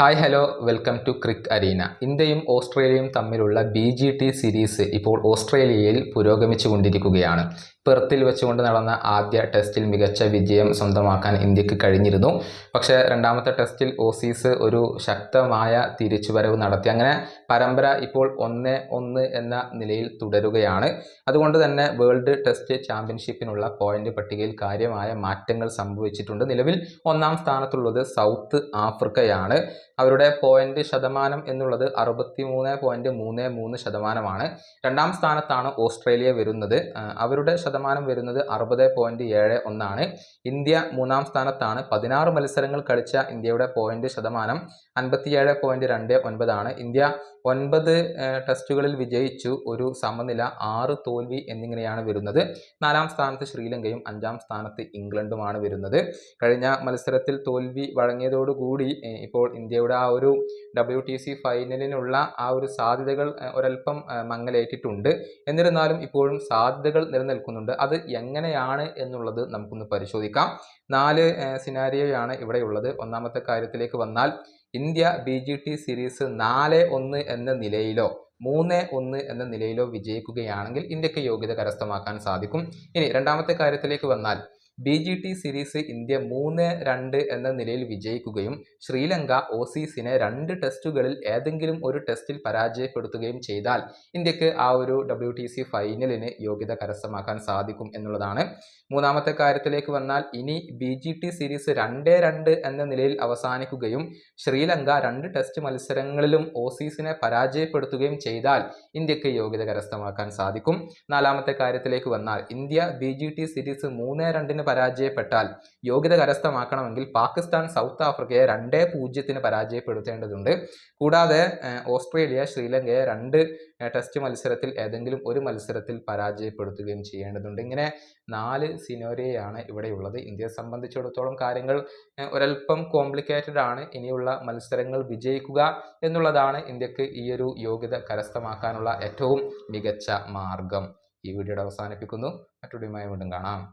Hi hello welcome to crick arena ഇന്ത്യയും ഓസ്ട്രേലിയയും തമ്മിലുള്ള ബി ജി ടി സീരീസ് ഇപ്പോൾ ഓസ്ട്രേലിയയിൽ പുരോഗമിച്ചു കൊണ്ടിരിക്കുകയാണ് പെർത്തിൽ വെച്ചുകൊണ്ട് നടന്ന ആദ്യ ടെസ്റ്റിൽ മികച്ച വിജയം സ്വന്തമാക്കാൻ ഇന്ത്യയ്ക്ക് കഴിഞ്ഞിരുന്നു. പക്ഷേ രണ്ടാമത്തെ ടെസ്റ്റിൽ ഓസീസ് ഒരു ശക്തമായ തിരിച്ചുവരവ് നടത്തി. അങ്ങനെ പരമ്പര ഇപ്പോൾ ഒന്ന് ഒന്ന് എന്ന നിലയിൽ തുടരുകയാണ്. അതുകൊണ്ട് തന്നെ വേൾഡ് ടെസ്റ്റ് ചാമ്പ്യൻഷിപ്പിനുള്ള പോയിന്റ് പട്ടികയിൽ കാര്യമായ മാറ്റങ്ങൾ സംഭവിച്ചിട്ടുണ്ട്. നിലവിൽ ഒന്നാം സ്ഥാനത്തുള്ളത് സൗത്ത് ആഫ്രിക്കയാണ്. അവരുടെ പോയിന്റ് ശതമാനം എന്നുള്ളത് അറുപത്തി മൂന്ന് പോയിന്റ് മൂന്ന് മൂന്ന് ശതമാനമാണ്. രണ്ടാം സ്ഥാനത്താണ് ഓസ്ട്രേലിയ വരുന്നത്. അവരുടെ ശതമാനം വരുന്നത് അറുപത് പോയിന്റ് ഏഴ് ഒന്നാണ്. ഇന്ത്യ മൂന്നാം സ്ഥാനത്താണ്. പതിനാറ് മത്സരങ്ങൾ കളിച്ച ഇന്ത്യയുടെ പോയിന്റ് ശതമാനം അൻപത്തിയേഴ് പോയിന്റ് രണ്ട് ഒൻപതാണ്. ഇന്ത്യ ഒൻപത് ടെസ്റ്റുകളിൽ വിജയിച്ചു. ഒരു സമനില ആറ് തോൽവി എന്നിങ്ങനെയാണ് വരുന്നത്. നാലാം സ്ഥാനത്ത് ശ്രീലങ്കയും അഞ്ചാം സ്ഥാനത്ത് ഇംഗ്ലണ്ടുമാണ് വരുന്നത്. കഴിഞ്ഞ മത്സരത്തിൽ തോൽവി വഴങ്ങിയതോടുകൂടി ഇപ്പോൾ ഇന്ത്യയുടെ ആ ഒരു ഡബ്ല്യു ടി സി ഫൈനലിനുള്ള ആ ഒരു സാധ്യതകൾ ഒരല്പം മങ്ങലേറ്റിട്ടുണ്ട്. എന്നിരുന്നാലും ഇപ്പോഴും സാധ്യതകൾ നിലനിൽക്കുന്നുണ്ട്. അത് എങ്ങനെയാണ് എന്നുള്ളത് നമുക്കൊന്ന് പരിശോധിക്കാം. നാല് സിനാരിയോയാണ് ഇവിടെയുള്ളത്. ഒന്നാമത്തെ കാര്യത്തിലേക്ക് വന്നാൽ India B G T series നാല് ഒന്ന് എന്ന നിലയിലോ മൂന്ന് ഒന്ന് എന്ന നിലയിലോ വിജയിക്കുകയാണെങ്കിൽ ഇന്ത്യയ്ക്ക് യോഗ്യത കരസ്ഥമാക്കാൻ സാധിക്കും. ഇനി രണ്ടാമത്തെ കാര്യത്തിലേക്ക് വന്നാൽ B G T series India മൂന്ന് രണ്ട് എന്ന നിലയിൽ വിജയിക്കുകയും ശ്രീലങ്ക ഓസീസിനെ രണ്ട് ടെസ്റ്റുകളിൽ ഏതെങ്കിലും ഒരു ടെസ്റ്റിൽ പരാജയപ്പെടുത്തുകയും ചെയ്താൽ ഇന്ത്യയ്ക്ക് ആ ഒരു ഡബ്ല്യു ടി സി ഫൈനലിന് യോഗ്യത കരസ്ഥമാക്കാൻ സാധിക്കും എന്നുള്ളതാണ്. മൂന്നാമത്തെ കാര്യത്തിലേക്ക് വന്നാൽ ഇനി ബി ജി ടി സീരീസ് രണ്ട് രണ്ട് എന്ന നിലയിൽ അവസാനിക്കുകയും ശ്രീലങ്ക രണ്ട് ടെസ്റ്റ് മത്സരങ്ങളിലും ഓസീസിനെ പരാജയപ്പെടുത്തുകയും ചെയ്താൽ ഇന്ത്യയ്ക്ക് യോഗ്യത കരസ്ഥമാക്കാൻ സാധിക്കും. നാലാമത്തെ കാര്യത്തിലേക്ക് വന്നാൽ India B G T series മൂന്ന് രണ്ടിന് പരാജയപ്പെട്ടാൽ യോഗ്യത കരസ്ഥമാക്കണമെങ്കിൽ പാകിസ്ഥാൻ സൗത്ത് ആഫ്രിക്കയെ രണ്ടേ പൂജ്യത്തിന് പരാജയപ്പെടുത്തേണ്ടതുണ്ട്. കൂടാതെ ഓസ്ട്രേലിയ ശ്രീലങ്കയെ രണ്ട് ടെസ്റ്റ് മത്സരത്തിൽ ഏതെങ്കിലും ഒരു മത്സരത്തിൽ പരാജയപ്പെടുത്തുകയും ചെയ്യേണ്ടതുണ്ട്. ഇങ്ങനെ നാല് സിനോരിയയാണ് ഇവിടെയുള്ളത്. ഇന്ത്യയെ സംബന്ധിച്ചിടത്തോളം കാര്യങ്ങൾ ഒരൽപ്പം കോംപ്ലിക്കേറ്റഡ് ആണ്. ഇനിയുള്ള മത്സരങ്ങൾ വിജയിക്കുക എന്നുള്ളതാണ് ഇന്ത്യയ്ക്ക് ഈയൊരു യോഗ്യത കരസ്ഥമാക്കാനുള്ള ഏറ്റവും മികച്ച മാർഗം. ഈ വീഡിയോയുടെ അവസാനിപ്പിക്കുന്നു. മറ്റൊരു വീണ്ടും കാണാം.